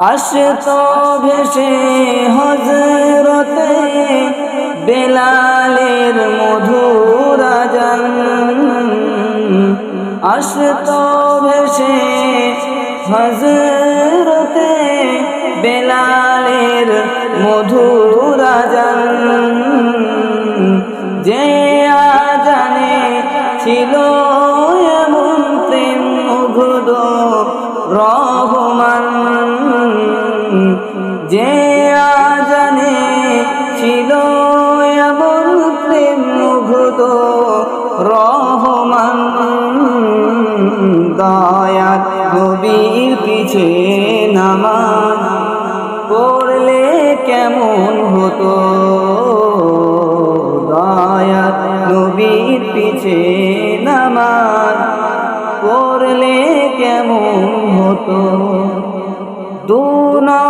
আসত ভেসে হজরতে বেলালের মধুর আজান। আসত ভেসে হজরতে বেলালের মধুর আজান। যে আজানে ছিল যে আজানে ছিল এমন প্রেম মুগ্ধ, রহমান দয়াত নবীর পিছে নামাজ পড়লে কেমন হতো? দয়াত নবীর পিছে নামাজ পড়লে কেমন হতো? দুনয়নে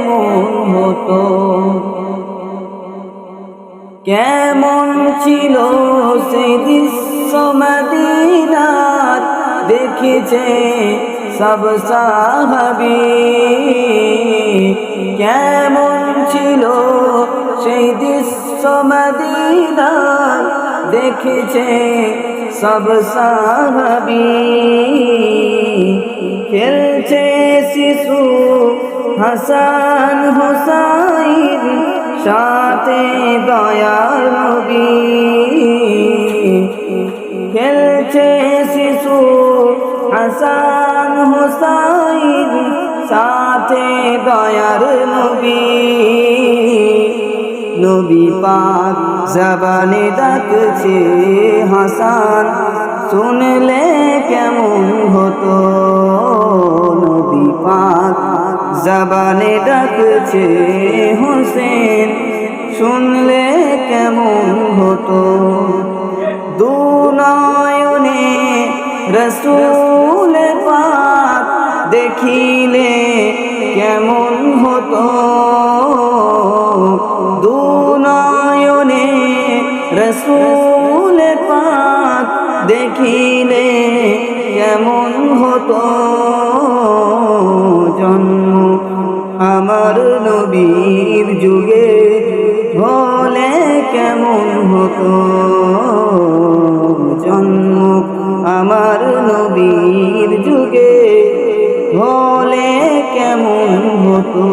কেমন হতো কেমন ছিল সেই দৃশ্য দেখেছে সব সাহাবি। কেমন ছিল সেই দৃশ্য দেখেছে সব সাহাবি। শিশু হাসান হুসাইন, সাথে নবী। খেলছে শিশু হাসান হুসাইন, সাথে দয়ার নবী। নবী পাক জবানে ডাকছে, হাসান, শুনলে কেমন হতো? জবানে ডাকছে হোসেন, শুনলে কেমন হতো? দুনয়নে রসুল পাক দেখিলে কেমন হতো? দুনয়নে রসুল পাক দেখিলে কেমন হতো? আমার নবীর যুগে বলে কেমন হতো? জন্ম আমার নবীর যুগে বলে কেমন হতো?